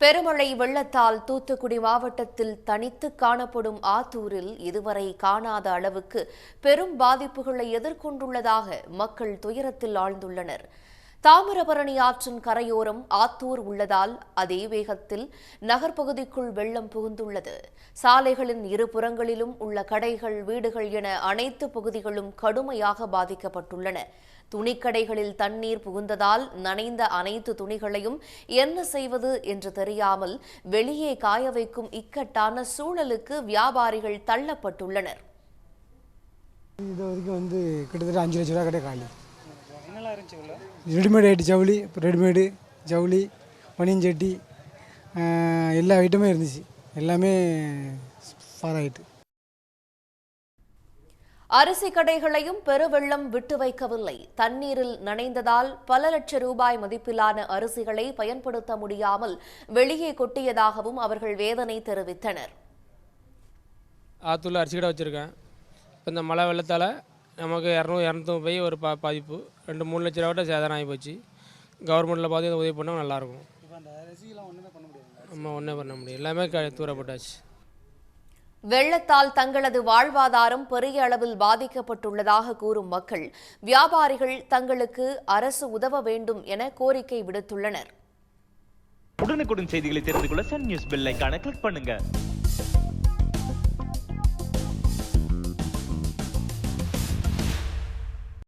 பெருமழை வெள்ளத்தால் தூத்துக்குடி மாவட்டத்தில் தனித்து காணப்படும் ஆத்தூரில் இதுவரை காணாத அளவுக்கு பெரும் பாதிப்புகளை எதிர்கொண்டுள்ளதாக மக்கள் துயரத்தில் ஆழ்ந்துள்ளனர். தாமிரபரணி ஆற்றின் கரையோரம் ஆத்தூர் உள்ளதால் அதே வேகத்தில் நகர்ப்பகுதிக்குள் வெள்ளம் புகுந்துள்ளது. சாலைகளின் இரு புறங்களிலும் உள்ள கடைகள் வீடுகள் என அனைத்து பகுதிகளும் கடுமையாக பாதிக்கப்பட்டுள்ளன. துணிக்கடைகளில் தண்ணீர் புகுந்ததால் நனைந்த அனைத்து துணிகளையும் என்ன செய்வது என்று தெரியாமல் வெளியே காய வைக்கும் இக்கட்டான சூழலுக்கு வியாபாரிகள் தள்ளப்பட்டுள்ளனர். இது வரைக்கும் வந்து கிட்டத்தட்ட அஞ்சு லட்ச ரூபா கிட்ட காலி. இருந்துச்சு உள்ள ரெடிமேட் ஐட்டு ஜவுளி ரெடிமேடு ஜவுளி பனியஞ்சட்டி எல்லா ஐட்டமே இருந்துச்சு. எல்லாமே ஃபார் ஆகிட்டு அரிசி கடைகளையும் பெருவெள்ளம் விட்டு வைக்கவில்லை. தண்ணீரில் நனைந்ததால் பல லட்ச ரூபாய் மதிப்பிலான அரிசிகளை பயன்படுத்த முடியாமல் வெளியே கொட்டியதாகவும் அவர்கள் வேதனை தெரிவித்தனர். ஆத்தூரில் அரிசி கடை வச்சுருக்கேன். இப்போ இந்த மழை வெள்ளத்தால் நமக்கு இரநூறு இரநூத்தம்பது போய் ஒரு பா பாதிப்பு. ரெண்டு மூணு லட்ச ரூபா சேதாரம் ஆகி போச்சு. கவர்மெண்ட்டில் பார்த்து இதை உதவி பண்ணால் நல்லாயிருக்கும். நம்ம ஒன்றே பண்ண முடியும் எல்லாமே க தூரப்பட்டாச்சு. வெள்ளத்தால் தங்களது வாழ்வாதாரம் பெரிய அளவில் பாதிக்கப்பட்டுள்ளதாக கூறும் மக்கள் வியாபாரிகள் தங்களுக்கு அரசு உதவ வேண்டும் என கோரிக்கை விடுத்துள்ளனர். உடனுக்குடன் செய்திகளை தெரிந்து கொள்ள சன் நியூஸ் பெல் ஐகானை கிளிக் பண்ணுங்க.